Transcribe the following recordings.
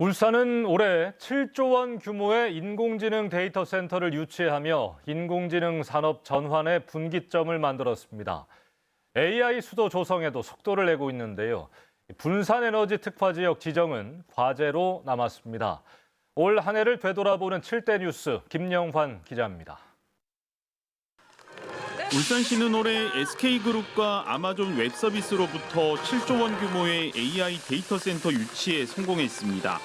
울산은 올해 7조 원 규모의 인공지능 데이터 센터를 유치하며 인공지능 산업 전환의 분기점을 만들었습니다. AI 수도 조성에도 속도를 내고 있는데요. 분산 에너지 특화 지역 지정은 과제로 남았습니다. 올 한 해를 되돌아보는 7대 뉴스 김영환 기자입니다. 울산시는 올해 SK그룹과 아마존 웹서비스로부터 7조 원 규모의 AI 데이터 센터 유치에 성공했습니다.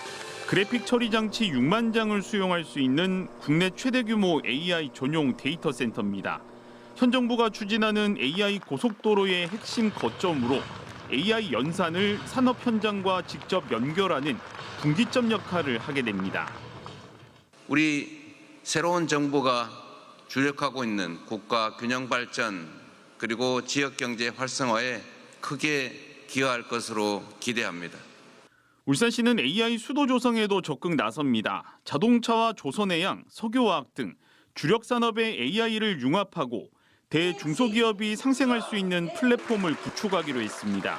그래픽 처리 장치 6만 장을 수용할 수 있는 국내 최대 규모 AI 전용 데이터 센터입니다. 현 정부가 추진하는 AI 고속도로의 핵심 거점으로 AI 연산을 산업 현장과 직접 연결하는 분기점 역할을 하게 됩니다. 우리 새로운 정부가 주력하고 있는 국가 균형 발전 그리고 지역 경제 활성화에 크게 기여할 것으로 기대합니다. 울산시는 AI 수도 조성에도 적극 나섭니다. 자동차와 조선해양, 석유화학 등 주력 산업의 AI를 융합하고 대중소기업이 상생할 수 있는 플랫폼을 구축하기로 했습니다.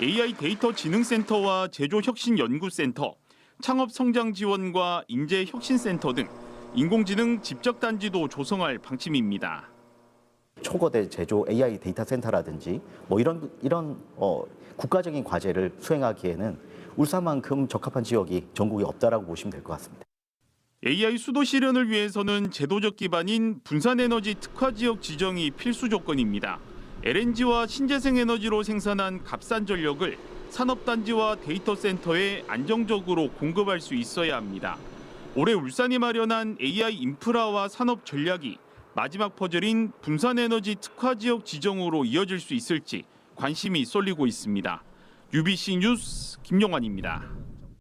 AI 데이터 지능센터와 제조혁신연구센터, 창업성장지원과 인재혁신센터 등 인공지능 집적 단지도 조성할 방침입니다. 초거대 제조 AI 데이터 센터라든지 뭐 이런 이런 어, 국가적인 과제를 수행하기에는 울산만큼 적합한 지역이 전국에 없다라고 보시면 될 것 같습니다. AI 수도 실현을 위해서는 제도적 기반인 분산에너지 특화 지역 지정이 필수 조건입니다. LNG와 신재생 에너지로 생산한 값싼 전력을 산업단지와 데이터 센터에 안정적으로 공급할 수 있어야 합니다. 올해 울산이 마련한 AI 인프라와 산업 전략이 마지막 퍼즐인 분산에너지 특화 지역 지정으로 이어질 수 있을지 관심이 쏠리고 있습니다. UBC 뉴스 김용환입니다.